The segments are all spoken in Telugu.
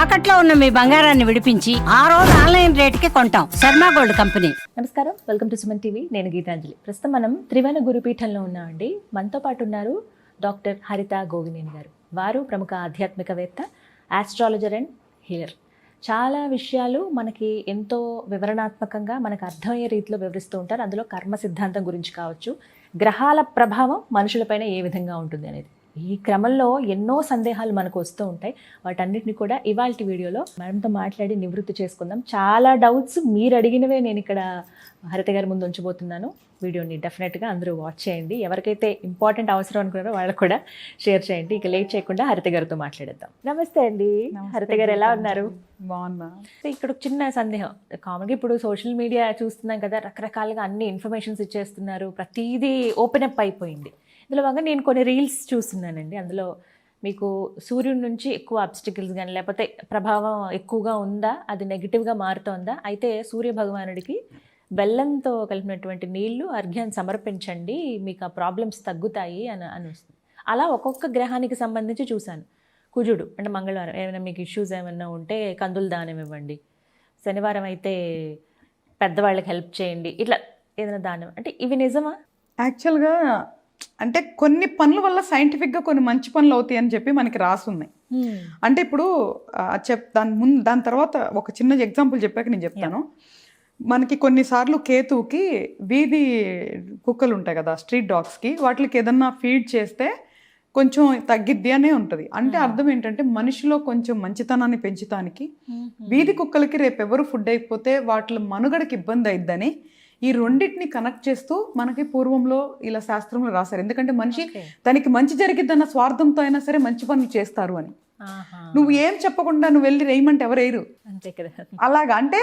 తాకట్లో ఉన్న మీ బంగారాన్ని విడిపించి ఆ రోజు ఆన్లైన్ రేటుకి కొంటాం. Sharma gold company. నమస్కారం. Welcome to Suman TV. నేను గీతాంజలి. ప్రస్తుతం మనం త్రివేణ గురుపీఠంలో ఉన్నామండి. మనతో పాటు ఉన్నారు డాక్టర్ హరిత గోగినేని గారు. వారు ప్రముఖ ఆధ్యాత్మికవేత్త ఆస్ట్రాలజర్ అండ్ హీలర్ చాలా విషయాలు మనకి ఎంతో వివరణాత్మకంగా మనకు అర్థమయ్యే రీతిలో వివరిస్తూ ఉంటారు. అందులో కర్మ సిద్ధాంతం గురించి కావచ్చు గ్రహాల ప్రభావం మనుషులపైన ఏ విధంగా ఉంటుంది అనేది. ఈ క్రమంలో ఎన్నో సందేహాలు మనకు వస్తూ ఉంటాయి. వాటన్నిటిని కూడా ఇవాళ వీడియోలో మేడంతో మాట్లాడి నివృత్తి చేసుకుందాం. చాలా డౌట్స్ మీరు అడిగినవే నేను ఇక్కడ హరిత గారి ముందు ఉంచబోతున్నాను. వీడియోని డెఫినెట్గా అందరూ వాచ్ చేయండి. ఎవరికైతే ఇంపార్టెంట్ అవసరం అనుకున్నారో వాళ్ళకు కూడా షేర్ చేయండి. ఇక లేట్ చేయకుండా హరిత గారితో మాట్లాడేద్దాం. నమస్తే అండి. హరిత గారు ఎలా ఉన్నారు? బాగున్నా. ఇక్కడ ఒక చిన్న సందేహం. కామన్గా ఇప్పుడు సోషల్ మీడియా చూస్తున్నాం కదా రకరకాలుగా అన్ని ఇన్ఫర్మేషన్స్ ఇచ్చేస్తున్నారు. ప్రతిదీ ఓపెన్ అప్ అయిపోయింది. ఇందులో బాగా నేను కొన్ని రీల్స్ చూస్తున్నానండి. అందులో మీకు సూర్యుడి నుంచి ఎక్కువ అబ్స్టికల్స్ కానీ లేకపోతే ప్రభావం ఎక్కువగా ఉందా? అది నెగిటివ్గా మారుతోందా? అయితే సూర్య భగవానుడికి బెల్లంతో కలిపినటువంటి నీళ్ళు అర్ఘ్యాన్ని సమర్పించండి. మీకు ఆ ప్రాబ్లమ్స్ తగ్గుతాయి అని అని అలా ఒక్కొక్క గ్రహానికి సంబంధించి చూశాను. కుజుడు అంటే మంగళవారం ఏమైనా మీకు ఇష్యూస్ ఏమైనా ఉంటే కందుల దానం ఇవ్వండి. శనివారం అయితే పెద్దవాళ్ళకి హెల్ప్ చేయండి. ఇట్లా ఏదైనా దానం. అంటే ఇవి నిజమా? యాక్చువల్గా అంటే కొన్ని పనుల వల్ల సైంటిఫిక్గా కొన్ని మంచి పనులు అవుతాయి అని చెప్పి మనకి రాసున్నాయి. అంటే ఇప్పుడు చెప్ దాని ముందు దాని తర్వాత ఒక చిన్న ఎగ్జాంపుల్ చెప్పాక నేను చెప్తాను. మనకి కొన్నిసార్లు కేతువుకి వీధి కుక్కలు ఉంటాయి కదా స్ట్రీట్ డాగ్స్కి వాటికి ఏదన్నా ఫీడ్ చేస్తే కొంచెం తగ్గిద్ది అనే ఉంటుంది. అంటే అర్థం ఏంటంటే మనిషిలో కొంచెం మంచితనాన్ని పెంచుతానికి వీధి కుక్కలకి రేపు ఎవరు ఫుడ్ అయిపోతే వాటి మనుగడకి ఇబ్బంది అయిద్దని ఈ రెండింటిని కనెక్ట్ చేస్తూ మనకి పూర్వంలో ఇలా శాస్త్రంలో రాశారు. ఎందుకంటే మనిషి. తనకి మంచి జరిగిద్దన్న స్వార్థంతో అయినా సరే మంచి పనులు చేస్తారు అని. నువ్వు ఏం చెప్పకుండా నువ్వు వెళ్ళి రేయమంటే ఎవరు వేయరు అలాగా. అంటే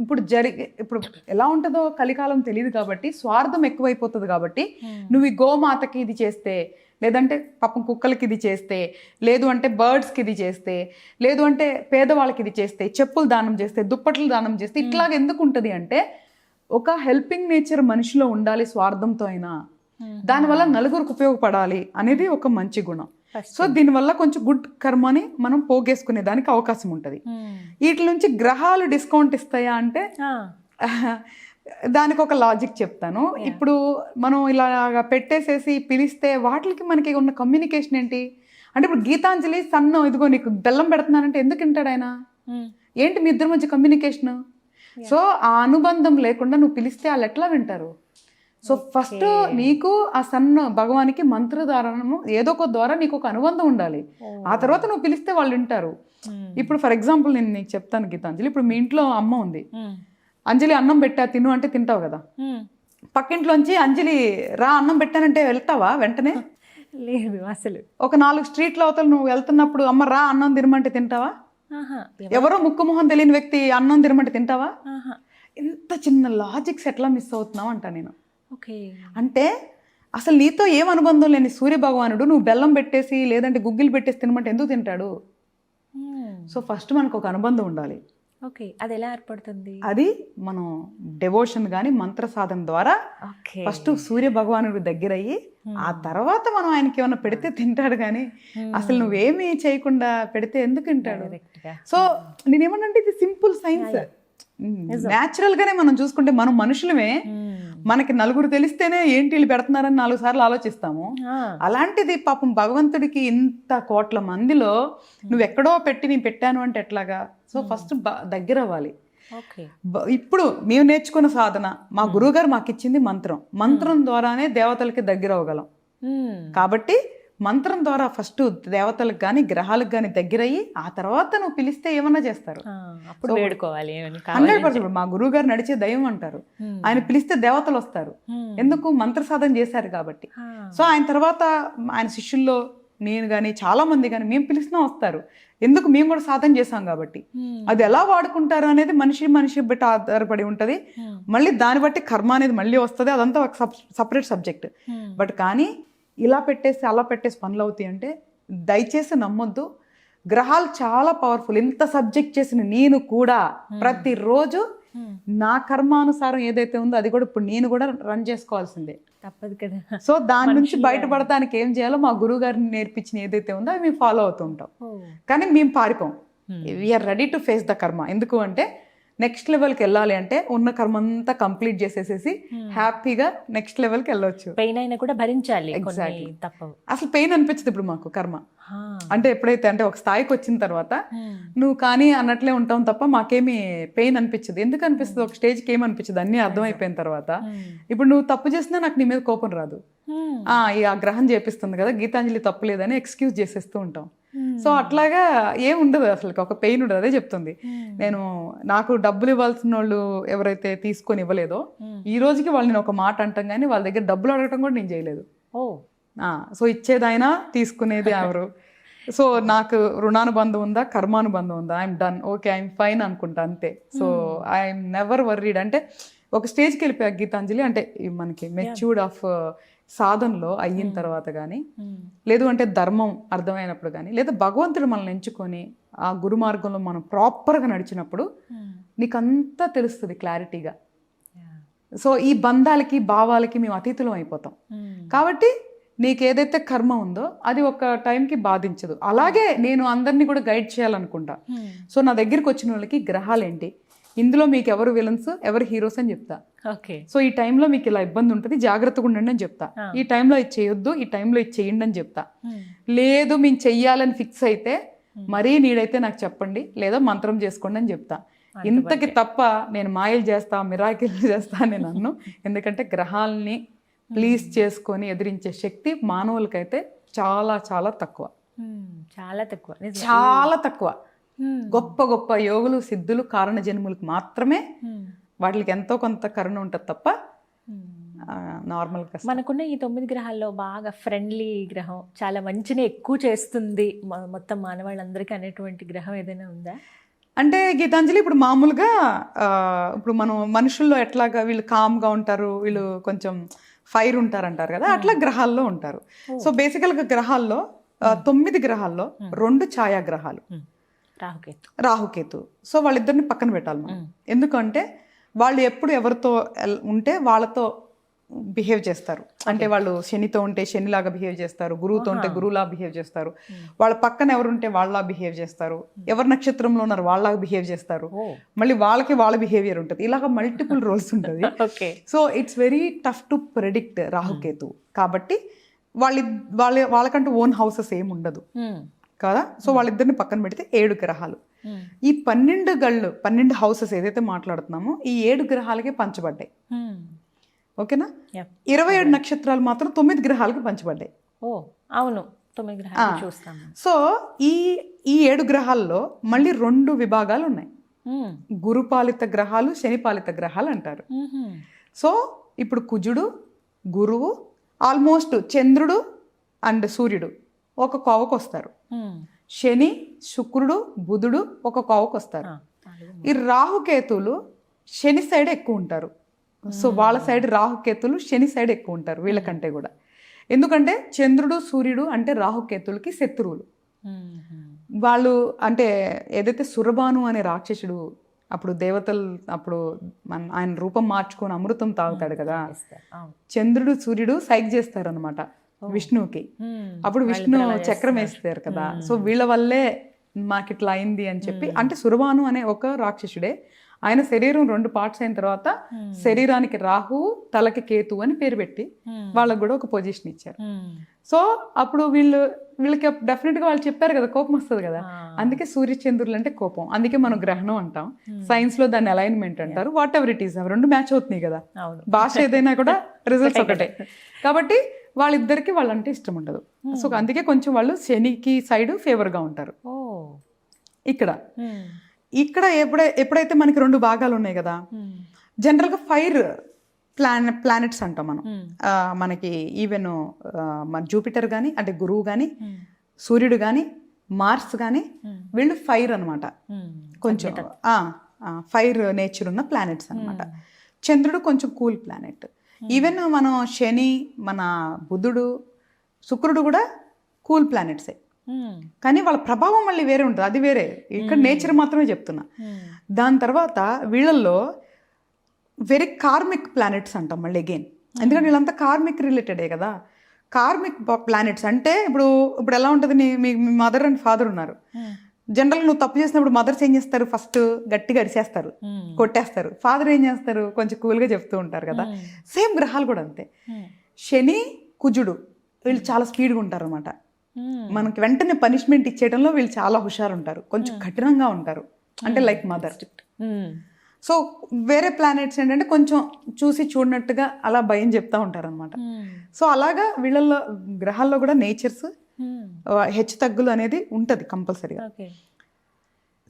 ఇప్పుడు జరిగి ఇప్పుడు ఎలా ఉంటుందో కలికాలం తెలియదు కాబట్టి స్వార్థం ఎక్కువైపోతుంది కాబట్టి నువ్వు ఈ గోమాతకి ఇది చేస్తే లేదంటే పాపం కుక్కలకి ఇది చేస్తే లేదు అంటే బర్డ్స్కి ఇది చేస్తే లేదు అంటే పేదవాళ్ళకి ఇది చేస్తే చెప్పులు దానం చేస్తే దుప్పట్లు దానం చేస్తే ఇట్లాగ ఎందుకు ఉంటుంది అంటే ఒక హెల్పింగ్ నేచర్ మనిషిలో ఉండాలి స్వార్థంతో అయినా దానివల్ల నలుగురికి ఉపయోగపడాలి అనేది ఒక మంచి గుణం. సో దీనివల్ల కొంచెం గుడ్ కర్మని మనం పోగేసుకునే దానికి అవకాశం ఉంటుంది. వీటి నుంచి గ్రహాలు డిస్కౌంట్ ఇస్తాయా అంటే దానికి ఒక లాజిక్ చెప్తాను. ఇప్పుడు మనం ఇలాగా పెట్టేసేసి పిలిస్తే వాటికి మనకి ఉన్న కమ్యూనికేషన్ ఏంటి? అంటే ఇప్పుడు గీతాంజలి సన్ను ఇదిగో నీకు బెల్లం పెడుతున్నానంటే ఎందుకు వింటాడు ఆయన? ఏంటి మీ ఇద్దరి మధ్య కమ్యూనికేషన్ సో ఆ అనుబంధం లేకుండా నువ్వు పిలిస్తే వాళ్ళు ఎట్లా వింటారు. సో ఫస్ట్ నీకు ఆ సన్న భగవానికి మంత్రధారణము ఏదో ఒక ద్వారా నీకు ఒక అనుబంధం ఉండాలి. ఆ తర్వాత నువ్వు పిలిస్తే వాళ్ళు వింటారు. ఇప్పుడు ఫర్ ఎగ్జాంపుల్ నేను నీకు చెప్తాను గీతాంజలి. ఇప్పుడు మీ ఇంట్లో అమ్మ ఉంది. అంజలి అన్నం పెట్టా తిను అంటే తింటావు కదా. పక్కింట్లోంచి అంజలి రా అన్నం పెట్టానంటే వెళ్తావా వెంటనే? లేదు అసలు. ఒక నాలుగు స్ట్రీట్ల అవతల నువ్వు వెళ్తున్నప్పుడు అమ్మ రా అన్నం తినమంటే తింటావా. ఎవరో ముక్కు మొహం తెలియని వ్యక్తి అన్నం తినమంటే తింటావా. ఇంత చిన్న లాజిక్స్ ఎట్లా మిస్ అవుతున్నావు అంట నేను. ఓకే. అంటే అసలు నీతో ఏం అనుబంధం లేని సూర్య భగవానుడు నువ్వు బెల్లం పెట్టేసి లేదంటే గుగ్గిలు పెట్టేసి తినమంటే ఎందుకు తింటాడు? సో ఫస్ట్ మనకు ఒక అనుబంధం ఉండాలి. ఓకే అది ఎలా ఏర్పడుతుంది? అది మనం డెవోషన్ కానీ మంత్ర సాధన ద్వారా ఫస్ట్ సూర్య భగవానుడి దగ్గర అయ్యి ఆ తర్వాత మనం ఆయనకి ఏమైనా పెడితే తింటాడు కానీ అసలు నువ్వేమీ చేయకుండా పెడితే ఎందుకు తింటాడు. సో నేనేమన్నంటే ఇది సింపుల్ సైన్స్. న్యాచురల్ గానే మనం చూసుకుంటే మనం మనుషులమే మనకి నలుగురు తెలిస్తేనే ఏంటి వీళ్ళు పెడుతున్నారని నాలుగు సార్లు ఆలోచిస్తాము. అలాంటిది పాపం భగవంతుడికి ఇంత కోట్ల మందిలో నువ్వు ఎక్కడో పెట్టి నేను పెట్టాను అంటే ఎట్లాగా? సో ఫస్ట్ దగ్గర అవ్వాలి ఇప్పుడు మేము నేర్చుకున్న సాధన మా గురువుగారు మాకు ఇచ్చింది మంత్రం మంత్రం ద్వారానే దేవతలకి దగ్గర అవ్వగలం. కాబట్టి మంత్రం ద్వారా ఫస్ట్ దేవతలకు కానీ గ్రహాలకు కానీ దగ్గరయ్యి ఆ తర్వాత నువ్వు పిలిస్తే ఏమన్నా చేస్తారు అప్పుడు వేడుకోవాలి హండ్రెడ్ పర్సెంట్ మా గురువు గారు నడిచే దైవం అంటారు. ఆయన పిలిస్తే దేవతలు వస్తారు. ఎందుకు మంత్ర సాధన చేశారు కాబట్టి. సో ఆయన తర్వాత ఆయన శిష్యుల్లో నేను కానీ చాలా మంది కానీ మేము పిలిచినా వస్తారు ఎందుకు మేము కూడా సాధన చేశాం కాబట్టి. అది ఎలా వాడుకుంటారు అనేది మనిషి మనిషి బట్టి ఆధారపడి ఉంటుంది. మళ్ళీ దాన్ని బట్టి కర్మ అనేది మళ్ళీ వస్తుంది అదంతా ఒక సపరేట్ సబ్జెక్ట్. బట్ కానీ ఇలా పెట్టేసి అలా పెట్టేసి పనులు అవుతాయి అంటే దయచేసి నమ్మొద్దు. గ్రహాలు చాలా పవర్ఫుల్ ఇంత సబ్జెక్ట్ చేసిన నేను కూడా ప్రతిరోజు. నా కర్మానుసారం ఏదైతే ఉందో అది కూడా ఇప్పుడు నేను కూడా రన్ చేసుకోవాల్సిందే. తప్పదు కదా. సో దాని నుంచి బయటపడటానికి ఏం చేయాలో మా గురువు గారిని నేర్పించిన ఏదైతే ఉందో అవి మేము ఫాలో అవుతూ ఉంటాం. కానీ మేము పారిపోం. We're ready to face the karma ఎందుకు అంటే నెక్స్ట్ లెవెల్కి వెళ్ళాలి అంటే ఉన్న కర్మ అంతా కంప్లీట్ చేసేసేసి హ్యాపీగా నెక్స్ట్ లెవెల్కి వెళ్ళొచ్చు పెయిన్ అయినా కూడా భరించాలి. తప్పవు అసలు పెయిన్ అనిపించదు ఇప్పుడు మాకు కర్మ. అంటే ఎప్పుడైతే అంటే ఒక స్థాయికి వచ్చిన తర్వాత Hmm. నువ్వు కానీ అన్నట్లే ఉంటాం తప్ప మాకేమీ పెయిన్ అనిపించదు ఎందుకు అనిపిస్తుంది ఒక స్టేజ్కి ఏం అనిపించదు అన్నీ అర్థమైపోయిన తర్వాత Hmm. ఇప్పుడు నువ్వు తప్పు చేసినా నాకు నీ మీద కోపం రాదు Hmm. ఆ గ్రహం చేపిస్తుంది కదా గీతాంజలి తప్పు లేదని ఎక్స్క్యూజ్ చేసేస్తూ ఉంటాం Hmm. సో అట్లాగా ఏం ఉండదు అసలు ఒక పెయిన్ ఉండదు అదే చెప్తుంది. నేను నాకు డబ్బులు ఇవ్వాల్సిన వాళ్ళు ఎవరైతే తీసుకొని ఇవ్వలేదో. ఈ రోజుకి వాళ్ళు నేను ఒక మాట అంటాం కానీ వాళ్ళ దగ్గర డబ్బులు అడగటం కూడా నేను చేయలేదు. సో ఇచ్చేదైనా తీసుకునేది ఎవరు? సో నాకు రుణానుబంధం ఉందా కర్మానుబంధం ఉందా? I'm done okay I'm fine అనుకుంటా అంతే. సో ఐఎమ్ నెవర్ వర్రీడ్ అంటే ఒక స్టేజ్కి వెళ్ళిపోయా గీతాంజలి. అంటే మనకి మెచ్యూర్డ్ ఆఫ్ సాధనలో అయిన తర్వాత కానీ. లేదు అంటే ధర్మం అర్థమైనప్పుడు కానీ లేదా భగవంతుడు మనల్ని ఎంచుకొని ఆ గురు మార్గంలో మనం ప్రాపర్గా నడిచినప్పుడు. నీకు అంతా తెలుస్తుంది క్లారిటీగా. సో ఈ బంధాలకి భావాలకి మేము అతీతులం అయిపోతాం. కాబట్టి నీకు ఏదైతే కర్మ ఉందో అది ఒక టైంకి బాధించదు అలాగే నేను అందరినీ కూడా గైడ్ చేయాలనుకుంటా. సో నా దగ్గరికి వచ్చిన వాళ్ళకి గ్రహాలు ఏంటి ఇందులో మీకు ఎవరు విలన్స్ ఎవరు హీరోస్ అని చెప్తా. ఓకే. సో ఈ టైంలో మీకు ఇలా ఇబ్బంది ఉంటుంది జాగ్రత్తగా ఉండండి అని చెప్తా. ఈ టైంలో ఇది చేయొద్దు ఈ టైంలో ఇది చేయండి అని చెప్తా. లేదు మేము చెయ్యాలని ఫిక్స్ అయితే మరీ నీడైతే నాకు చెప్పండి లేదా మంత్రం చేసుకోండి అని చెప్తా. ఇంతకి తప్ప నేను మాయలు చేస్తా మిరాకిల్ చేస్తా నేను అన్ను. ఎందుకంటే గ్రహాలని ప్లీజ్ చేసుకొని ఎదిరించే శక్తి మానవులకైతే చాలా చాలా తక్కువ. చాలా తక్కువ. చాలా తక్కువ. గొప్ప గొప్ప యోగులు సిద్ధులు కారణ జన్ములకు మాత్రమే. వాటికి ఎంతో కొంత కరుణ ఉంటుంది తప్ప. నార్మల్గా మనకున్న ఈ తొమ్మిది గ్రహాల్లో బాగా ఫ్రెండ్లీ గ్రహం చాలా మంచిని ఎక్కువ చేస్తుంది మొత్తం మానవాళ్ళందరికీ అనేటువంటి గ్రహం ఏదైనా ఉందా? అంటే గీతాంజలి ఇప్పుడు మామూలుగా ఇప్పుడు మనం మనుషుల్లో ఎట్లాగా వీళ్ళు కామ్గా ఉంటారు వీళ్ళు కొంచెం ఫైర్ ఉంటారు అంటారు కదా అట్లా గ్రహాల్లో ఉంటారు. సో బేసికల్గా గ్రహాల్లో తొమ్మిది గ్రహాల్లో రెండు ఛాయాగ్రహాలు. రాహుకేతు. రాహుకేతు. సో వాళ్ళిద్దరిని పక్కన పెట్టాలి మనం. ఎందుకంటే వాళ్ళు ఎప్పుడు ఎవరితో ఉంటే వాళ్ళతో బిహేవ్ చేస్తారు. అంటే వాళ్ళు శనితో ఉంటే శనిలాగా బిహేవ్ చేస్తారు. గురువుతో ఉంటే గురువులా బిహేవ్ చేస్తారు. వాళ్ళ పక్కన ఎవరు ఉంటే వాళ్ళలా బిహేవ్ చేస్తారు. ఎవరి నక్షత్రంలో ఉన్నారు వాళ్ళలాగా బిహేవ్ చేస్తారు. మళ్ళీ వాళ్ళకి వాళ్ళ బిహేవియర్ ఉంటుంది. ఇలాగ మల్టిపుల్ రోల్స్ ఉంటుంది. Okay. So it's very tough to predict Rahu Ketu. కాబట్టి వాళ్ళ వాళ్ళ వాళ్ళకంటూ ఓన్ హౌసెస్ ఏమి ఉండదు కదా? సో వాళ్ళిద్దరిని పక్కన పెడితే ఏడు గ్రహాలు. ఈ పన్నెండు గళ్ళు పన్నెండు హౌసెస్ ఏదైతే మాట్లాడుతున్నామో ఈ ఏడు గ్రహాలకే పంచబడ్డాయి. ఓకేనా. ఇరవై ఏడు నక్షత్రాలు మాత్రం తొమ్మిది గ్రహాలకి పంచబడ్డాయి. ఓ అవును. తొమ్మిది గ్రహాలు చూస్తాము. సో ఈ ఈ ఏడు గ్రహాల్లో మళ్ళీ రెండు విభాగాలు ఉన్నాయి. గురుపాలిత గ్రహాలు శనిపాలిత గ్రహాలు అంటారు. సో ఇప్పుడు కుజుడు గురువు ఆల్మోస్ట్ చంద్రుడు అండ్ సూర్యుడు. ఒక కోవకు వస్తారు. శని శుక్రుడు బుధుడు ఒక కోవకు వస్తారు. ఈ రాహుకేతువులు శని సైడ్ ఎక్కువ ఉంటారు. సో వాళ్ళ సైడ్ రాహుకేతులు శని సైడ్ ఎక్కువ ఉంటారు వీళ్ళకంటే కూడా. ఎందుకంటే చంద్రుడు సూర్యుడు అంటే రాహుకేతులకి శత్రువులు. వాళ్ళు అంటే ఏదైతే సురబాను అనే రాక్షసుడు అప్పుడు దేవతలు అప్పుడు మన ఆయన రూపం మార్చుకొని అమృతం తాగుతాడు కదా. చంద్రుడు సూర్యుడు సైక్ చేస్తారు అనమాట విష్ణువుకి. అప్పుడు విష్ణు చక్రం వేస్తారు కదా. సో వీళ్ళ వల్లే మాకు ఇట్లా అయింది అని చెప్పి అంటే సురబాను అనే ఒక రాక్షసుడే ఆయన శరీరం రెండు పార్ట్స్ అయిన తర్వాత శరీరానికి రాహు తలకి కేతు అని పేరు పెట్టి. వాళ్ళకు కూడా ఒక పొజిషన్ ఇచ్చారు. సో అప్పుడు వీళ్ళు వీళ్ళకి డెఫినెట్గా వాళ్ళు చెప్పారు కదా కోపం వస్తుంది కదా. అందుకే సూర్యచంద్రులు అంటే కోపం. అందుకే మనం గ్రహణం అంటాం. సైన్స్లో దాన్ని అలైన్మెంట్ అంటారు. వాట్ ఎవర్ ఇట్ ఈస్ అవి రెండు మ్యాచ్ అవుతున్నాయి కదా. భాష ఏదైనా కూడా రిజల్ట్స్ ఒకటే. కాబట్టి వాళ్ళిద్దరికి వాళ్ళంటే ఇష్టం ఉండదు సో అందుకే కొంచెం వాళ్ళు శనికి సైడ్ ఫేవర్గా ఉంటారు ఇక్కడ. ఇక్కడ ఎప్పుడై ఎప్పుడైతే మనకి రెండు భాగాలు ఉన్నాయి కదా Hmm. జనరల్గా ఫైర్ ప్లాన్ ప్లానెట్స్ అంటాం మనం. మనకి ఈవెన్ మన జూపిటర్ కానీ అంటే గురువు కానీ. సూర్యుడు కానీ మార్స్ కానీ. వీళ్ళు ఫైర్ అనమాట. కొంచెం ఫైర్ నేచర్ ఉన్న ప్లానెట్స్ అన్నమాట. చంద్రుడు కొంచెం కూల్ ప్లానెట్. ఈవెన్ మనం శని మన బుధుడు శుక్రుడు కూడా కూల్ ప్లానెట్సే. Hmm. కానీ వాళ్ళ ప్రభావం మళ్ళీ వేరే ఉంటుంది. అది వేరే. ఇక్కడ నేచర్ మాత్రమే చెప్తున్నా. Hmm. దాని తర్వాత వీళ్ళల్లో వెరీ కార్మిక్ ప్లానెట్స్ అంటాం మళ్ళీ అగైన్ ఎందుకంటే వీళ్ళంతా కార్మిక్ రిలేటెడే కదా. కార్మిక్ ప్లానెట్స్ అంటే ఇప్పుడు ఇప్పుడు ఎలా ఉంటుంది మీ మదర్ అండ్ ఫాదర్ ఉన్నారు. Hmm. జనరల్ నువ్వు తప్పు చేసినప్పుడు మదర్స్ ఏం చేస్తారు? ఫస్ట్ గట్టిగా అరిసేస్తారు. కొట్టేస్తారు. ఫాదర్ ఏం చేస్తారు? కొంచెం కూల్గా చెప్తూ ఉంటారు కదా. సేమ్ గ్రహాలు కూడా అంతే. శని కుజుడు వీళ్ళు చాలా స్పీడ్గా ఉంటారు అనమాట మనకి వెంటనే పనిష్మెంట్ ఇచ్చేయడంలో వీళ్ళు చాలా హుషారు ఉంటారు కొంచెం కఠినంగా ఉంటారు. అంటే లైక్ మదర్. సో వేరే ప్లానెట్స్ ఏంటంటే కొంచెం చూసి చూడనట్టుగా అలా భయం చెప్తా ఉంటారు అనమాట సో అలాగా వీళ్ళల్లో గ్రహాల్లో కూడా నేచర్స్ హెచ్చు తగ్గులు అనేది ఉంటుంది కంపల్సరీగా.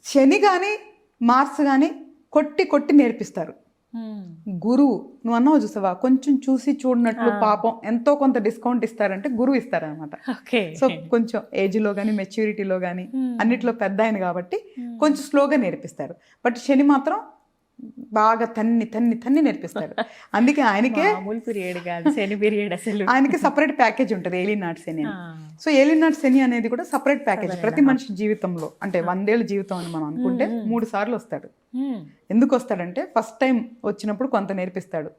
శని కానీ మార్స్ కానీ కొట్టి కొట్టి నేర్పిస్తారు. గురువు నువ్వు అన్నావు చూసావా? కొంచెం చూసి చూడనట్లు పాపం ఎంతో కొంత డిస్కౌంట్ ఇస్తారంటే గురువు ఇస్తారనమాట సో కొంచెం ఏజ్లో కానీ మెచ్యూరిటీలో కానీ అన్నిట్లో పెద్ద ఆయన కాబట్టి కొంచెం స్లోగా నేర్పిస్తారు. బట్ శని మాత్రం బాగా తన్ని తన్ని తన్ని నేర్పిస్తాడు అందుకే ఆయనకే పీరియడ్ కాదు శని పీరియడ్ అసలు. ఆయనకి సపరేట్ ప్యాకేజ్ ఉంటుంది ఏలియన్ నాట్ శని అని. సో ఏలియన్ నాట్ శని అనేది కూడా సపరేట్ ప్యాకేజ్ ప్రతి మనిషి జీవితంలో అంటే వందేళ్ళ జీవితం అని మనం అనుకుంటే మూడు సార్లు వస్తాడు. ఎందుకు వస్తాడంటే ఫస్ట్ టైం వచ్చినప్పుడు కొంత నేర్పిస్తాడు.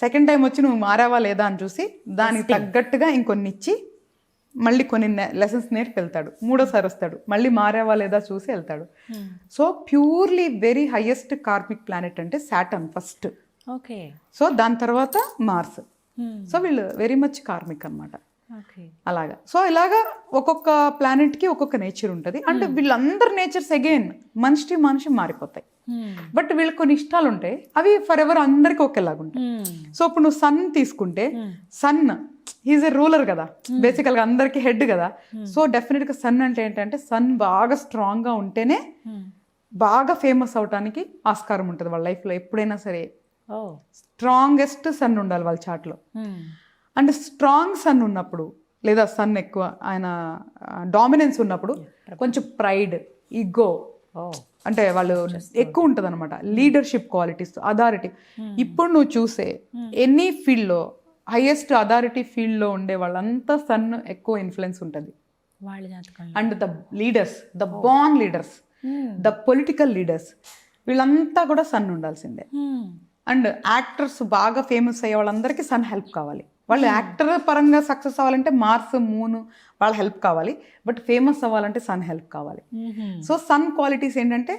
సెకండ్ టైం వచ్చి నువ్వు మారావా లేదా అని చూసి దానికి తగ్గట్టుగా ఇంకొన్ని ఇచ్చి మళ్ళీ కొన్ని లెసన్స్ నేర్పి వెళ్తాడు మూడోసారి వస్తాడు. మళ్ళీ మారావా లేదా చూసి వెళ్తాడు. So purely very highest karmic planet అంటే సాటర్న్ ఫస్ట్ ఓకే సో దాని తర్వాత మార్స్ సో వీళ్ళు వెరీ మచ్ కార్మిక్ అన్నమాట. ఓకే అలాగా. సో ఇలాగా ఒక్కొక్క ప్లానెట్కి ఒక్కొక్క నేచర్ ఉంటుంది. అంటే వీళ్ళందరి నేచర్స్ అగైన్ మనిషి మనిషి మారిపోతాయి. బట్ వీళ్ళకి కొన్ని ఇష్టాలు ఉంటాయి అవి ఫర్ ఎవర్ అందరికీ ఒకేలాగా ఉంటాయి. సో ఇప్పుడు నువ్వు సన్ తీసుకుంటే సన్ ఈజ్ ఎ రూలర్ కదా. బేసికల్గా అందరికి హెడ్ కదా. సో డెఫినెట్గా సన్ అంటే ఏంటంటే సన్ బాగా స్ట్రాంగ్గా ఉంటేనే బాగా ఫేమస్ అవటానికి ఆస్కారం ఉంటుంది వాళ్ళ లైఫ్లో ఎప్పుడైనా సరే. స్ట్రాంగెస్ట్ సన్ ఉండాలి వాళ్ళ చాట్లో అంటే స్ట్రాంగ్ సన్ ఉన్నప్పుడు లేదా సన్ ఎక్కువ ఆయన డామినెన్స్ ఉన్నప్పుడు కొంచెం ప్రైడ్ ఈగో ఓ అంటే వాళ్ళు ఎక్కువ ఉంటుంది అనమాట లీడర్షిప్ క్వాలిటీస్ అథారిటీ. ఇప్పుడు నువ్వు చూసే ఎనీ ఫీల్డ్లో హైయెస్ట్ అథారిటీ ఫీల్డ్లో ఉండే వాళ్ళంతా సన్ ఎక్కువ ఇన్ఫ్లుయెన్స్ ఉంటుంది. And the leaders the born leaders the political leaders వీళ్ళంతా కూడా సన్ ఉండాల్సిందే. అండ్ యాక్టర్స్ బాగా ఫేమస్ అయ్యే వాళ్ళందరికీ సన్ హెల్ప్ కావాలి. వాళ్ళు యాక్టర్ పరంగా సక్సెస్ అవ్వాలంటే మార్స్ మూన్ వాళ్ళ హెల్ప్ కావాలి. బట్ ఫేమస్ అవ్వాలంటే సన్ హెల్ప్ కావాలి. సో సన్ క్వాలిటీస్ ఏంటంటే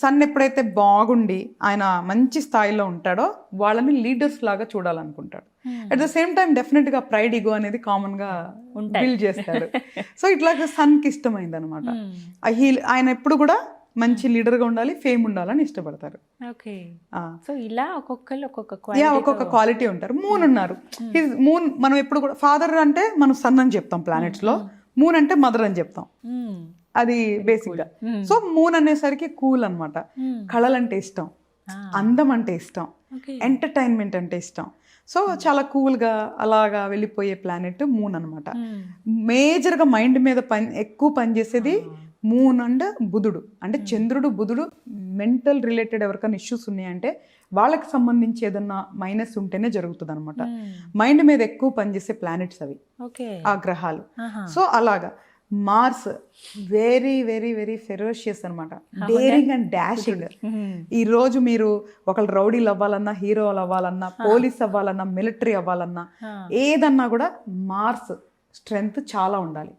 సన్ ఎప్పుడైతే బాగుండి ఆయన మంచి స్థాయిలో ఉంటాడో వాళ్ళని లీడర్స్ లాగా చూడాలనుకుంటాడు. అట్ ద సేమ్ టైం డెఫినెట్గా ప్రైడ్ ఇగో అనేది కామన్గా బిల్డ్ చేస్తాడు సో ఇట్లా సన్కి ఇష్టమైంది అనమాట ఆయన ఎప్పుడు కూడా మంచి లీడర్గా ఉండాలి ఫేమ్ ఉండాలని ఇష్టపడతారు. ఓకే. సో ఇలా ఒక్కొక్కరు ఒక్కొక్క యా ఒక్కొక్క క్వాలిటీ ఉంటారు. మూన్ ఉన్నారు. మూన్ మనం ఎప్పుడు కూడా ఫాదర్ అంటే మనం సన్ అని చెప్తాం ప్లానెట్స్లో. మూన్ అంటే మదర్ అని చెప్తాం. అది బేసిక్గా. సో మూన్ అనేసరికి కూల్ అన్నమాట. కళలంటే ఇష్టం. అందం అంటే ఇష్టం. ఎంటర్టైన్మెంట్ అంటే ఇష్టం. సో చాలా కూల్గా అలాగా వెళ్ళిపోయే ప్లానెట్ మూన్ అనమాట మేజర్గా మైండ్ మీద పని ఎక్కువ పనిచేసేది మూన్ అండ్ బుధుడు అంటే చంద్రుడు బుధుడు మెంటల్ రిలేటెడ్ ఎవరికైనా ఇష్యూస్ ఉన్నాయంటే వాళ్ళకి సంబంధించి ఏదన్నా మైనస్ ఉంటేనే జరుగుతుంది అనమాట మైండ్ మీద ఎక్కువ పనిచేసే ప్లానెట్స్ అవి ఆ గ్రహాలు సో అలాగా Mars very very very ferocious అనమాట డేరింగ్ అండ్ డాషింగ్ ఈ రోజు మీరు ఒకళ్ళు రౌడీలు అవ్వాలన్నా హీరోలు అవ్వాలన్నా పోలీస్ అవ్వాలన్నా మిలిటరీ అవ్వాలన్నా ఏదన్నా కూడా మార్స్ స్ట్రెంగ్త్ చాలా ఉండాలి.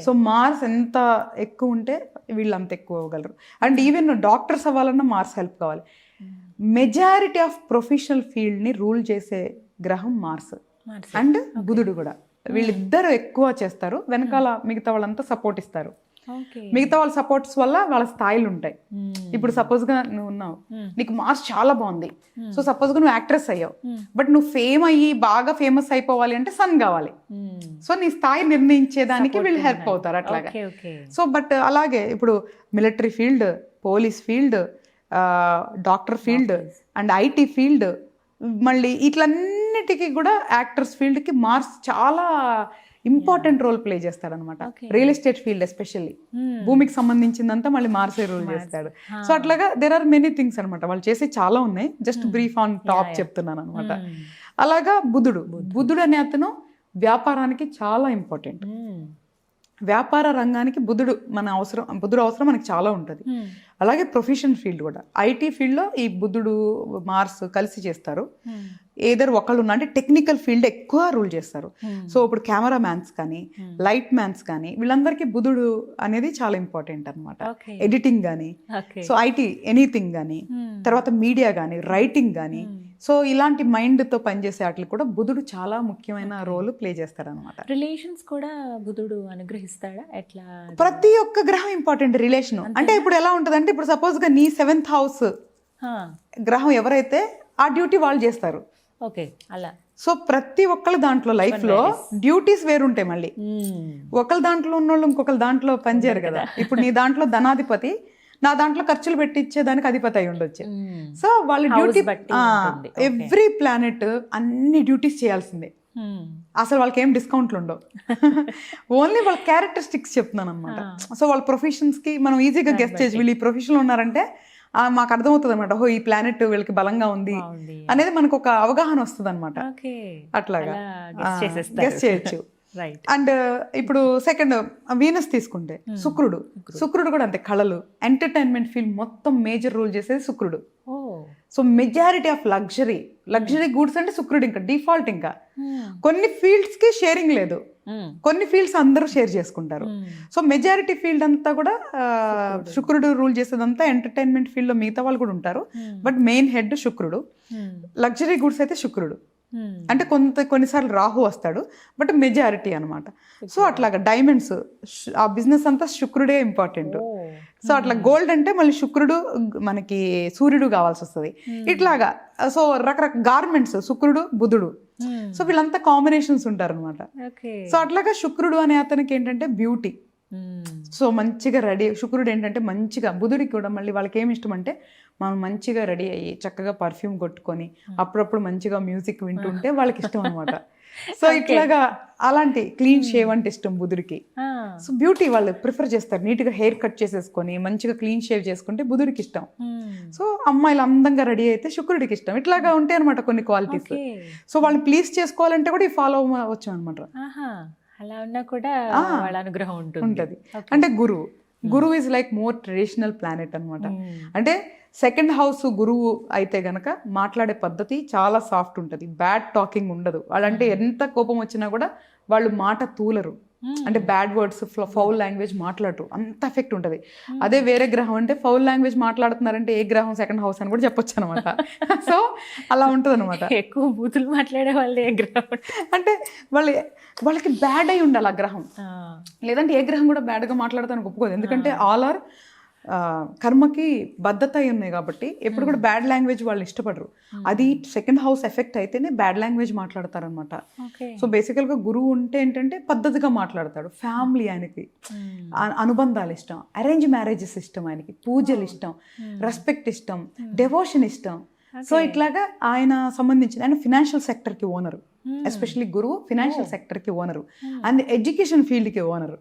సో మార్స్ ఎంత ఎక్కువ ఉంటే వీళ్ళు అంత ఎక్కువ అవ్వగలరు. అండ్ ఈవెన్ డాక్టర్స్ అవ్వాలన్నా మార్స్ హెల్ప్ కావాలి. మెజారిటీ ఆఫ్ ప్రొఫెషనల్ ఫీల్డ్ని రూల్ చేసే గ్రహం మార్స్. అండ్ బుధుడు కూడా. వీళ్ళిద్దరు ఎక్కువ చేస్తారు. వెనకాల మిగతా వాళ్ళంతా సపోర్ట్ ఇస్తారు. మిగతా వాళ్ళ సపోర్ట్స్ వల్ల వాళ్ళ స్థాయిలు ఉంటాయి. ఇప్పుడు సపోజ్గా నువ్వు ఉన్నావు. నీకు మార్క్స్ చాలా బాగుంది. సో సపోజ్గా నువ్వు యాక్ట్రెస్ అయ్యావు. బట్ నువ్వు ఫేమ్ అయ్యి బాగా ఫేమస్ అయిపోవాలి అంటే సన్ కావాలి. సో నీ స్థాయి నిర్ణయించేదానికి వీళ్ళు హెల్ప్ అవుతారు అట్లాగా. సో బట్ అలాగే ఇప్పుడు military field police field doctor field and IT field మళ్ళీ ఇట్లన్నిటికీ కూడా యాక్టర్స్ ఫీల్డ్కి మార్క్స్ చాలా ఇంపార్టెంట్ రోల్ ప్లే చేస్తాడనమాట. Okay. Real estate field especially భూమికి సంబంధించిందంతా మళ్ళీ మార్సే రూల్ చేస్తాడు. సో అట్లాగా దెర్ ఆర్ మెనీ థింగ్స్ అనమాట. వాళ్ళు చేసే చాలా ఉన్నాయి. జస్ట్ బ్రీఫ్ ఆన్ టాప్ చెప్తున్నాను అనమాట అలాగా బుధుడు. బుధుడు. అనే అతను వ్యాపారానికి చాలా ఇంపార్టెంట్ వ్యాపార రంగానికి బుధుడు మన అవసరం బుధుడు అవసరం మనకి చాలా ఉంటుంది. అలాగే ప్రొఫెషన్ ఫీల్డ్ కూడా ఐటీ ఫీల్డ్లో ఈ బుధుడు మార్స్ కలిసి చేస్తారు. ఏదర్ ఒకళ్ళు ఉన్న అంటే టెక్నికల్ ఫీల్డ్ ఎక్కువ రూల్ చేస్తారు. సో ఇప్పుడు కెమెరా మ్యాన్స్ కానీ లైట్ మ్యాన్స్ కానీ వీళ్ళందరికీ బుధుడు అనేది చాలా ఇంపార్టెంట్ అనమాట. ఎడిటింగ్ కానీ. సో ఐటీ ఎనీథింగ్ కానీ. తర్వాత మీడియా కానీ రైటింగ్ కానీ సో ఇలాంటి మైండ్తో పనిచేసే వాటికి కూడా బుధుడు చాలా ముఖ్యమైన రోల్ ప్లే చేస్తాడనమాట రిలేషన్స్ కూడా బుధుడు అనుగ్రహిస్తాడా? ఎట్లా? ప్రతి ఒక్క గ్రహం ఇంపార్టెంట్ రిలేషన్. అంటే ఇప్పుడు ఎలా ఉంటుంది అంటే ఇప్పుడు సపోజ్గా నీ సెవెంత్ హౌస్ గ్రహం ఎవరైతే ఆ డ్యూటీ వాళ్ళు చేస్తారు. ఓకే. అలా. సో ప్రతి ఒక్కళ్ళ దాంట్లో లైఫ్లో డ్యూటీస్ వేరుంటాయి మళ్ళీ. ఒకళ్ళ దాంట్లో ఉన్నోళ్ళు ఇంకొకళ్ళ దాంట్లో పనిచేయరు కదా. ఇప్పుడు నీ దాంట్లో ధనాధిపతి నా దాంట్లో ఖర్చులు పెట్టించేదానికి అధిపతి అయి ఉండొచ్చు. సో వాళ్ళ డ్యూటీ. ఎవ్రీ ప్లానెట్ అన్ని డ్యూటీస్ చేయాల్సిందే. అసలు వాళ్ళకి ఏం డిస్కౌంట్లు ఉండవు. ఓన్లీ వాళ్ళ క్యారెక్టరిస్టిక్స్ చెప్తున్నాను అనమాట సో వాళ్ళ ప్రొఫెషన్స్కి మనం ఈజీగా గెస్ట్ చేయొచ్చు వీళ్ళు ఈ ప్రొఫెషన్ ఉన్నారంటే మాకు అర్థమవుతుంది అనమాట ఓ ఈ ప్లానెట్ వీళ్ళకి బలంగా ఉంది అనేది మనకు ఒక అవగాహన వస్తుంది అనమాట అట్లాగా. గెస్ట్ చేయొచ్చు. అండ్ ఇప్పుడు సెకండ్ వీనస్ తీసుకుంటే శుక్రుడు. శుక్రుడు. కూడా అంతే కళలు. ఎంటర్టైన్మెంట్ ఫీల్డ్ మొత్తం మేజర్ రోల్ చేసేది శుక్రుడు. So majority of luxury luxury goods అంటే శుక్రుడు ఇంకా డిఫాల్ట్ ఇంకా. Hmm. కొన్ని ఫీల్డ్స్కి షేరింగ్ లేదు. Hmm. కొన్ని ఫీల్డ్స్ అందరూ షేర్ చేసుకుంటారు. Hmm. సో మెజారిటీ ఫీల్డ్ అంతా కూడా శుక్రుడు. రూల్ చేసేదంతా ఎంటర్టైన్మెంట్ ఫీల్డ్లో మిగతా వాళ్ళు కూడా ఉంటారు. Hmm. బట్ మెయిన్ హెడ్ శుక్రుడు. Hmm. లగ్జరీ గుడ్స్ అయితే శుక్రుడు. Hmm. అంటే కొంత కొన్నిసార్లు రాహు వస్తాడు బట్ మెజారిటీ అన్నమాట. సో అట్లాగా డైమండ్స్ ఆ బిజినెస్ అంతా శుక్రుడే ఇంపార్టెంట్ Oh. సో అట్లా గోల్డ్ అంటే మళ్ళీ శుక్రుడు మనకి సూర్యుడు కావాల్సి వస్తుంది. ఇట్లాగా సో రకరకాల గార్మెంట్స్ శుక్రుడు బుధుడు. Hmm. సో వీళ్ళంతా కాంబినేషన్స్ ఉంటారు అనమాట. సో అట్లాగా శుక్రుడు అనే అతనికి ఏంటంటే బ్యూటీ Hmm. సో మంచిగా రెడీ శుక్రుడు ఏంటంటే మంచిగా బుధుడికి కూడా మళ్ళీ వాళ్ళకి ఏమి ఇష్టం అంటే మనం మంచిగా రెడీ అయ్యి చక్కగా పర్ఫ్యూమ్ కొట్టుకొని అప్పుడప్పుడు మంచిగా మ్యూజిక్ వింటుంటే వాళ్ళకి ఇష్టం అనమాట సో ఇట్లాగా అలాంటి క్లీన్ షేవ్ అంటే ఇష్టం బుధుడికి. సో బ్యూటీ వాళ్ళు ప్రిఫర్ చేస్తారు నీట్గా హెయిర్ కట్ చేసేసుకొని మంచిగా క్లీన్ షేవ్ చేసుకుంటే బుధుడికి ఇష్టం. Hmm. సో అమ్మాయిలు అందంగా రెడీ అయితే శుక్రుడికి ఇష్టం. ఇట్లాగా ఉంటాయి అనమాట కొన్ని క్వాలిటీస్. సో వాళ్ళని ప్లీజ్ చేసుకోవాలంటే కూడా ఈ ఫాలో అవ్వచ్చు అనమాట అలా ఉన్నా కూడా వాళ్ళ అనుగ్రహం ఉంటుంది. ఉంటది. అంటే గురువు. గురువు is like more traditional planet అన్నమాట. అంటే సెకండ్ హౌస్ గురువు అయితే గనక మాట్లాడే పద్ధతి చాలా సాఫ్ట్ ఉంటుంది. బ్యాడ్ టాకింగ్ ఉండదు. వాళ్ళంటే ఎంత కోపం వచ్చినా కూడా వాళ్ళు మాట తూలరు. అంటే బ్యాడ్ వర్డ్స్ ఫౌల్ లాంగ్వేజ్ మాట్లాడరు. అంత ఎఫెక్ట్ ఉంటుంది. అదే వేరే గ్రహం అంటే ఫౌల్ లాంగ్వేజ్ మాట్లాడుతున్నారంటే ఏ గ్రహం సెకండ్ హౌస్ అని కూడా చెప్పొచ్చు అనమాట. సో అలా ఉంటుంది అనమాట. ఎక్కువ బూతులు మాట్లాడే వాళ్ళే గ్రహం అంటే. వాళ్ళు వాళ్ళకి బ్యాడ్ అయి ఉండాలి ఆ గ్రహం. లేదంటే ఏ గ్రహం కూడా బ్యాడ్గా మాట్లాడతానికి ఒప్పుకోదు. ఎందుకంటే ఆల్ ఆర్ కర్మకి బద్ధత అయి ఉన్నాయి కాబట్టి ఎప్పుడు కూడా బ్యాడ్ లాంగ్వేజ్ వాళ్ళు ఇష్టపడరు. అది సెకండ్ హౌస్ ఎఫెక్ట్ అయితేనే బ్యాడ్ లాంగ్వేజ్ మాట్లాడతారనమాట సో బేసికల్గా గురువు ఉంటే ఏంటంటే పద్ధతిగా మాట్లాడతాడు. ఫ్యామిలీ ఆయనకి. ఆ- అనుబంధాలు ఇష్టం. అరేంజ్ మ్యారేజెస్ ఇష్టం ఆయనకి. పూజలు ఇష్టం. రెస్పెక్ట్ ఇష్టం. డెవోషన్ ఇష్టం. సో ఇట్లాగా ఆయన సంబంధించిన ఆయన ఫినాన్షియల్ సెక్టర్కి ఓనరు ఎస్పెషల్లీ గురువు ఫినాన్షియల్ సెక్టర్కి ఓనరు అండ్ ఎడ్యుకేషన్ ఫీల్డ్కి ఓనరు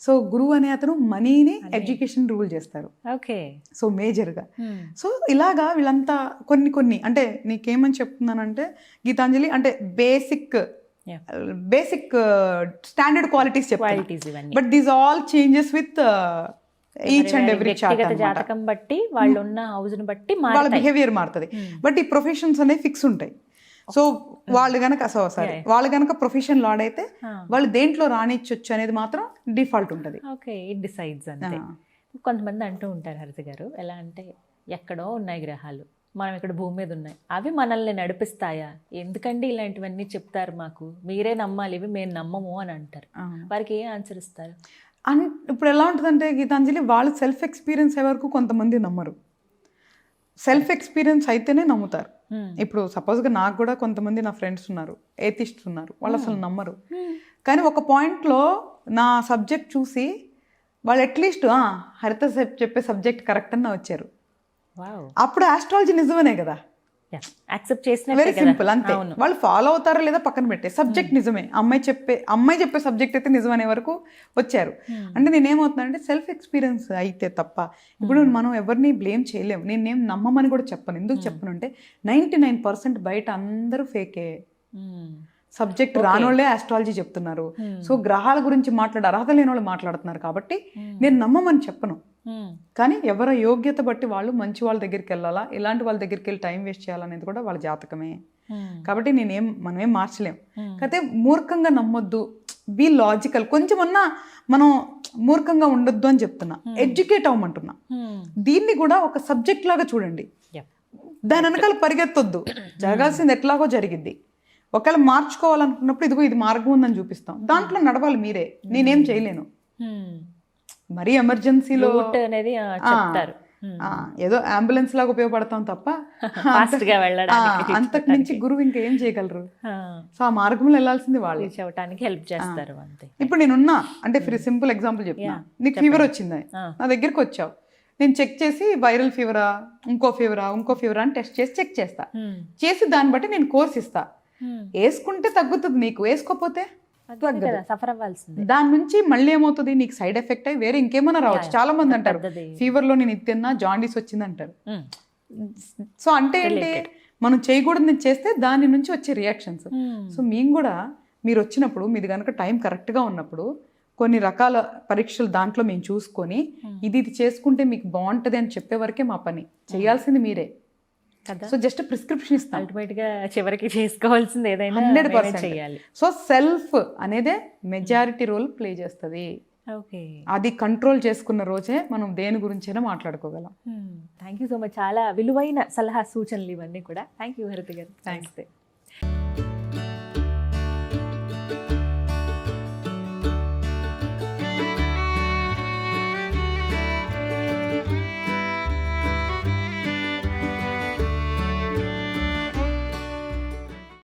సో గురువు అనే అతను మనీని ఎడ్యుకేషన్ రూల్ చేస్తారు. ఓకే. సో మేజర్గా. సో ఇలాగా వీళ్ళంతా కొన్ని కొన్ని అంటే నీకేమని చెప్తున్నానంటే గీతాంజలి అంటే బేసిక్. బేసిక్ స్టాండర్డ్ క్వాలిటీస్ ఇవన్నీ. But these all changes with each and వారి ఎవ్రీ జాతకం బట్టి వాళ్ళు ఉన్న హౌస్ని బట్టి వాళ్ళ బిహేవియర్ మారుతుంది. బట్ ఈ ప్రొఫెషన్స్ అనేవి ఫిక్స్ ఉంటాయి. సో వాళ్ళు గనక సో సారీ వాళ్ళు గనక ప్రొఫెషన్ లాడైతే Ah. వాళ్ళు దేంట్లో రానిచ్చొచ్చు అనేది మాత్రం డిఫాల్ట్ ఉంటుంది. ఓకే ఇట్ డిసైడ్స్ అంతే. కొంతమంది అంటూ ఉంటారు హరిత గారు ఎలా అంటే ఎక్కడో ఉన్నాయి గ్రహాలు మనం ఇక్కడ భూమి మీద ఉన్నాయి అవి మనల్ని నడిపిస్తాయా? ఎందుకండి ఇలాంటివన్నీ చెప్తారు మాకు? మీరే నమ్మాలి ఇవి మేము నమ్మము అని అంటారు. వారికి ఏ ఆన్సర్ ఇస్తారు? అన్ ఇప్పుడు ఎలా ఉంటుందంటే గీతాంజలి వాళ్ళు సెల్ఫ్ ఎక్స్పీరియన్స్ అయ్యే వరకు కొంతమంది నమ్మరు. సెల్ఫ్ ఎక్స్పీరియన్స్ అయితేనే నమ్ముతారు. Hmm. ఇప్పుడు సపోజ్గా నాకు కూడా కొంతమంది నా ఫ్రెండ్స్ ఉన్నారు ఏతిస్ట్స్ ఉన్నారు వాళ్ళు అసలు నమ్మరు. కానీ ఒక పాయింట్లో నా సబ్జెక్ట్ చూసి వాళ్ళు అట్లీస్ట్ హరిత చెప్- చెప్పే సబ్జెక్ట్ కరెక్ట్ అని వచ్చారు. అప్పుడు ఆస్ట్రాలజీ నిజమనే కదా. యాక్సెప్ట్ చేసినట్టే వెరీ సింపుల్ అంతే. వాళ్ళు ఫాలో అవుతారా లేదా పక్కన పెట్టే. సబ్జెక్ట్ నిజమే. అమ్మాయి చెప్పే అమ్మాయి చెప్పే సబ్జెక్ట్ అయితే నిజం అనే వరకు వచ్చారు. అంటే నేనేమవుతున్నానంటే సెల్ఫ్ ఎక్స్పీరియన్స్ అయితే తప్ప ఇప్పుడు మనం ఎవరిని బ్లేమ్ చేయలేము. నేనేం నమ్మమని కూడా చెప్పను. ఎందుకు చెప్పను అంటే నైంటీ నైన్ పర్సెంట్ బయట అందరూ ఫేకే Hmm. సబ్జెక్ట్ రానోళ్ళే ఆస్ట్రాలజీ చెప్తున్నారు. Hmm. సో గ్రహాల గురించి మాట్లాడే అర్హత లేని వాళ్ళు మాట్లాడుతున్నారు కాబట్టి Hmm. నేను నమ్మమని చెప్పను. Hmm. కానీ ఎవరి యోగ్యత బట్టి వాళ్ళు మంచి వాళ్ళ దగ్గరికి వెళ్ళాలా? ఇలాంటి వాళ్ళ దగ్గరికి వెళ్ళి టైం వేస్ట్ చేయాలనేది కూడా వాళ్ళ జాతకమే. కాబట్టి నేనేం మనమేం మార్చలేం. కాకపోతే మూర్ఖంగా నమ్మొద్దు. Be logical. కొంచెమన్నా మనం మూర్ఖంగా ఉండొద్దు అని చెప్తున్నా. ఎడ్యుకేట్ అవ్వమంటున్నా. దీన్ని కూడా ఒక సబ్జెక్ట్ లాగా చూడండి. దాని వెనకాల పరిగెత్తొద్దు. జరగాల్సింది ఎట్లాగో జరిగిద్ది. ఒకవేళ మార్చుకోవాలనుకున్నప్పుడు ఇదిగో ఇది మార్గం ఉందని చూపిస్తాం. దాంట్లో నడవాలి మీరే. నేనేం చేయలేను. మరీ ఎమర్జెన్సీలో అనేది చెప్తారు. ఏదో అంబులెన్స్ లాగా ఉపయోగపడతాం తప్ప అంతకు మించి గురువు ఇంకా ఏం చేయగలరు. సో ఆ మార్గంలో వెళ్ళాల్సింది వాళ్ళు. హెల్ప్ చేస్తారు అంతే. ఇప్పుడు నేనున్నా అంటే ఫర్ సింపుల్ ఎగ్జాంపుల్ చెప్తున్నా. నీకు ఫీవర్ వచ్చింది. నా దగ్గరికి వచ్చావు. నేను చెక్ చేసి వైరల్ ఫీవరా ఇంకో ఫీవరా ఇంకో ఫీవరా అని టెస్ట్ చేసి చెక్ చేస్తా. చేసి దాన్ని బట్టి నేను కోర్స్ ఇస్తా. వేసుకుంటే తగ్గుతుంది నీకు వేసుకోకపోతే? కదా సఫర్ అవ్వాల్సిందే దాని నుంచి మళ్ళీ ఏమవుతుంది? నీకు సైడ్ ఎఫెక్ట్ అయ్యి వేరే ఇంకేమైనా రావచ్చు. చాలా మంది అంటారు. ఫీవర్లో నేను తిన్నా జాండీస్ వచ్చింది అంటారు. సో అంటే ఏంటి? మనం చేయకూడదు చేస్తే దాని నుంచి వచ్చే రియాక్షన్స్. సో మేము కూడా మీరు వచ్చినప్పుడు మీది కనుక టైం కరెక్ట్గా ఉన్నప్పుడు కొన్ని రకాల పరీక్షలు దాంట్లో మేము చూసుకొని ఇది ఇది చేసుకుంటే మీకు బాగుంటుంది అని చెప్పే వరకే మా పని. చేయాల్సింది మీరే. సో జస్ట్ ప్రిస్క్రిప్షన్ ఇస్తాం. అల్టిమేట్గా చివరికి చేసుకోవాల్సింది ఏదైనా హండ్రెడ్ పర్సెంట్. చేయాలి. సో సెల్ఫ్ అనేదే మెజారిటీ రోల్ ప్లే చేస్తుంది. ఓకే. అది కంట్రోల్ చేసుకున్న రోజే మనం దేని గురించైనా మాట్లాడుకోగలం. థ్యాంక్ యూ సో మచ్ చాలా విలువైన సలహా సూచనలు ఇవన్నీ కూడా. థ్యాంక్ యూ హరిత గారు. థ్యాంక్స్